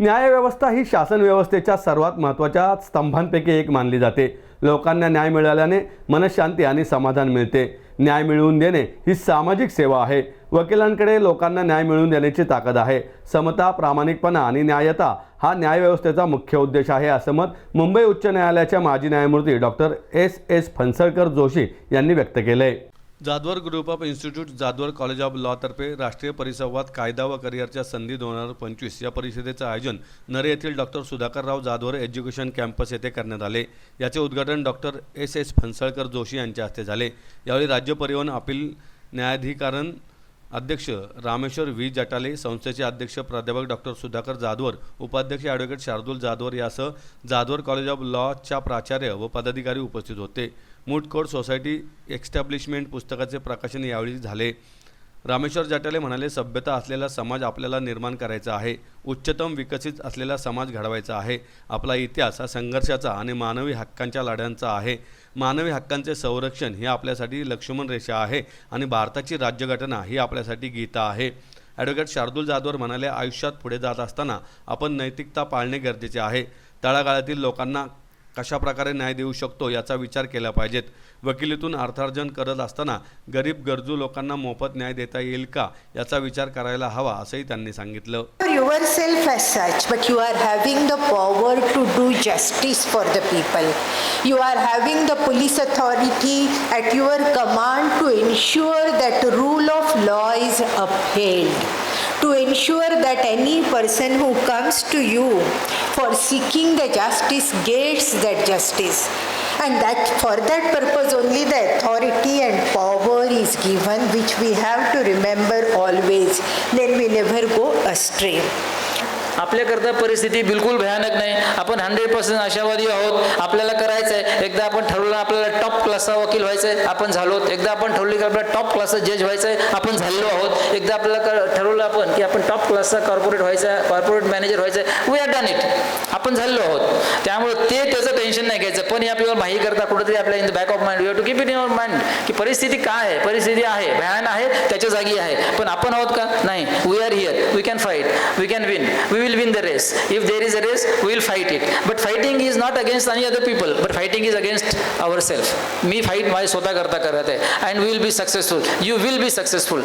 न्यायव्यवस्था ही शासन व्यवस्थेच्या सर्वात महत्त्वाच्या स्तंभांपैकी एक मानली जाते. लोकांना न्याय मिळाल्याने मनशांती आणि समाधान मिळते. न्याय मिळवून देणे ही सामाजिक सेवा आहे. वकिलांकडे लोकांना न्याय मिळवून देण्याची ताकद आहे. समता प्रामाणिकपणा आणि न्यायता हा न्यायव्यवस्थेचा मुख्य उद्देश आहे असं मत मुंबई उच्च न्यायालयाच्या माजी न्यायमूर्ती doctor S S Phansalkar Joshi यांनी व्यक्त केलं आहे Jadhavar group of institute Jadhavar college of लॉतर्फे राष्ट्रीय परिसंवाद कायदा व करिअरच्या संधी दोन हजार पंचवीस या परिषदेचं आयोजन नरे येथील doctor Sudhakarrao Jadhavar education campus येथे करण्यात आले. याचे उद्घाटन doctor S S Phansalkar Joshi यांच्या हस्ते झाले. यावेळी राज्य परिवहन अपील न्यायाधिकरण अध्यक्ष रामेश्वर व्ही. जटाले संस्थेचे अध्यक्ष प्राध्यापक डॉक्टर सुधाकर जाधवर उपाध्यक्ष ॲडव्होकेट शार्दूल जाधवर यासह जाधवर कॉलेज ऑफ लॉच्या प्राचार्य व पदाधिकारी उपस्थित होते. मूट कोर्ट सोसायटी एक्स्टॅब्लिशमेंट पुस्तकाचे प्रकाशन यावेळी झाले. रामेश्वर जाटाले म्हणाले सभ्यता असलेला समाज आपल्याला निर्माण करायचा आहे. उच्चतम विकसित असलेला समाज घडवायचा आहे. आपला इतिहास हा संघर्षाचा आणि मानवी हक्कांच्या लढ्यांचा आहे. मानवी हक्कांचे संरक्षण ही आपल्यासाठी लक्ष्मण रेषा आहे आणि भारताची राज्यघटना ही आपल्यासाठी गीता आहे. ॲडव्होकेट शार्दूल जाधवर म्हणाले आयुष्यात पुढे जात असताना आपण नैतिकता पाळणे गरजेचे आहे. तळागाळातील लोकांना कशा प्रकारे न्याय देऊ शकतो याचा विचार केला पाहिजेत. वकिलीतून अर्थार्जन करत असताना गरीब गरजू लोकांना मोफत न्याय देता येईल का याचा विचार करायला हवा असंही त्यांनी सांगितलं. Your self such but you are having the power to do justice for the people you are having the police authority at your command to ensure that rule of law is upheld To ensure that any person who comes to you for seeking the justice gets that justice. And that for that purpose only the authority and power is given, which we have to remember always. Then we never go astray. आपल्याकरता परिस्थिती बिलकुल भयानक नाही आपण hundred percent आशावादी आहोत आपल्याला करायचं आहे एकदा आपण ठरवलं आपल्याला टॉप क्लासचा वकील व्हायचं आहे आपण झालो एकदा आपण ठरवलं की आपल्याला टॉप क्लासचा जज व्हायचं आहे आपण झालेलो आहोत एकदा आपल्याला क- ठरवलं आपण की आपण टॉप क्लासचा कॉर्पोरेट व्हायचा कॉर्पोरेट मॅनेजर व्हायचा वी आर डन इट आपण झालेलो आहोत. त्यामुळे ते त्याचं टेन्शन नाही घ्यायचं. पण हे आपल्याला माही करता कुठेतरी आपल्या in the back of mind you to keep in your mind की परिस्थिती काय आहे? परिस्थिती आहे भयान आहे त्याच्या जागी आहे. पण आपण आहोत का? नाही. We are here we can fight we can win we will win the race if there is a race we will fight it but fighting is not against any other people but fighting is against our self me fight माझ्या स्वतः करता करत आहे. And will be successful you will be successful